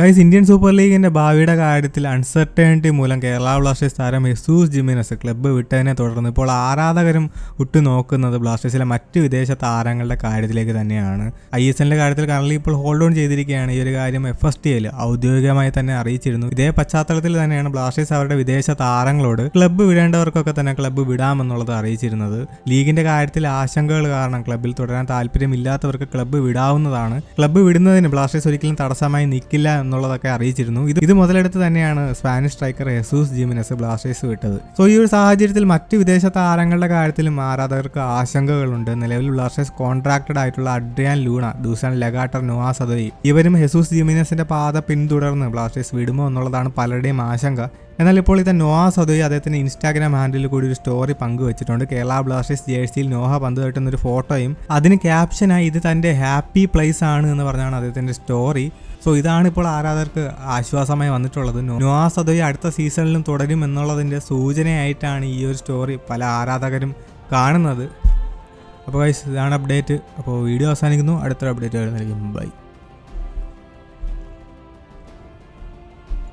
Guys Indian super ലീഗിന്റെ ഭാവിയുടെ കാര്യത്തിൽ അൺസർട്ടേണിറ്റി മൂലം കേരള ബ്ലാസ്റ്റേഴ്സ് താരം യെസൂസ് ജിമിനസ് ക്ലബ്ബ് വിട്ടതിനെ തുടർന്ന് ഇപ്പോൾ ആരാധകരും ഉറ്റുനോക്കുന്നത് ബ്ലാസ്റ്റേഴ്സിലെ മറ്റ് വിദേശ താരങ്ങളുടെ കാര്യത്തിലേക്ക് തന്നെയാണ്. ഐ എസ് എല്ലിന്റെ കാര്യത്തിൽ കറലി ഇപ്പോൾ ഹോൾഡ് ഓൺ ചെയ്തിരിക്കുകയാണ്. ഈ ഒരു കാര്യം എഫ് എസ് ടി എൽ ഔദ്യോഗികമായി തന്നെ അറിയിച്ചിരുന്നു. ഇതേ പശ്ചാത്തലത്തിൽ തന്നെയാണ് ബ്ലാസ്റ്റേഴ്സ് അവരുടെ വിദേശ താരങ്ങളോട് ക്ലബ്ബ് വിടേണ്ടവർക്കൊക്കെ തന്നെ ക്ലബ്ബ് വിടാമെന്നുള്ളത് അറിയിച്ചിരുന്നത്. ലീഗിന്റെ കാര്യത്തിൽ ആശങ്കകൾ കാരണം ക്ലബ്ബിൽ തുടരാൻ താല്പര്യമില്ലാത്തവർക്ക് ക്ലബ്ബ് വിടാവുന്നതാണ്. ക്ലബ്ബ് വിടുന്നതിന് ബ്ലാസ്റ്റേഴ്സ് ഒരിക്കലും തടസ്സമായി നിൽക്കില്ല എന്നുള്ളതൊക്കെ അറിയിച്ചിരുന്നു. ഇത് ഇത് മുതലെടുത്ത് തന്നെയാണ് Spanish striker Jesus Jimenez Blasters വിട്ടത്. സോ ഈ ഒരു സാഹചര്യത്തിൽ മറ്റ് വിദേശ താരങ്ങളുടെ കാര്യത്തിലും ആരാധകർക്ക് ആശങ്കകളുണ്ട്. നിലവിൽ ബ്ലാസ്റ്റേഴ്സ് കോൺട്രാക്റ്റഡ് ആയിട്ടുള്ള Adrian Luna Dusan Lagator Noah Sadaoui ഇവരും ഹെസൂസ് ജിമിനസിന്റെ പാത പിന്തുടർന്ന് ബ്ലാസ്റ്റേഴ്സ് വിടുമോ എന്നുള്ളതാണ് പലരുടെയും ആശങ്ക. എന്നാൽ ഇപ്പോൾ ഇത് നോഹ സദോയി അദ്ദേഹത്തിന്റെ ഇൻസ്റ്റാഗ്രാം ഹാൻഡിൽ കൂടി ഒരു സ്റ്റോറി പങ്കുവച്ചിട്ടുണ്ട്. കേരള ബ്ലാസ്റ്റേഴ്സ് ജേഴ്സിയിൽ നോഹ പന്ത് തട്ടുന്ന ഒരു ഫോട്ടോയും അതിന് ക്യാപ്ഷനായി ഇത് തന്റെ ഹാപ്പി പ്ലേസ് ആണ് എന്ന് പറഞ്ഞാണ് അദ്ദേഹത്തിന്റെ സ്റ്റോറി സോ ഇതാണ് ഇപ്പോൾ ആരാധകർക്ക് ആശ്വാസമായി വന്നിട്ടുള്ളത്. നോഹ സദോയി അടുത്ത സീസണിലും തുടരും എന്നുള്ളതിന്റെ സൂചനയായിട്ടാണ് ഈ ഒരു സ്റ്റോറി പല ആരാധകരും കാണുന്നത്. അപ്പോൾ ഇതാണ് അപ്ഡേറ്റ് അപ്പോൾ വീഡിയോ അവസാനിക്കുന്നു. അടുത്തൊരു അപ്ഡേറ്റ് വരുന്നതായിരിക്കും. ബൈ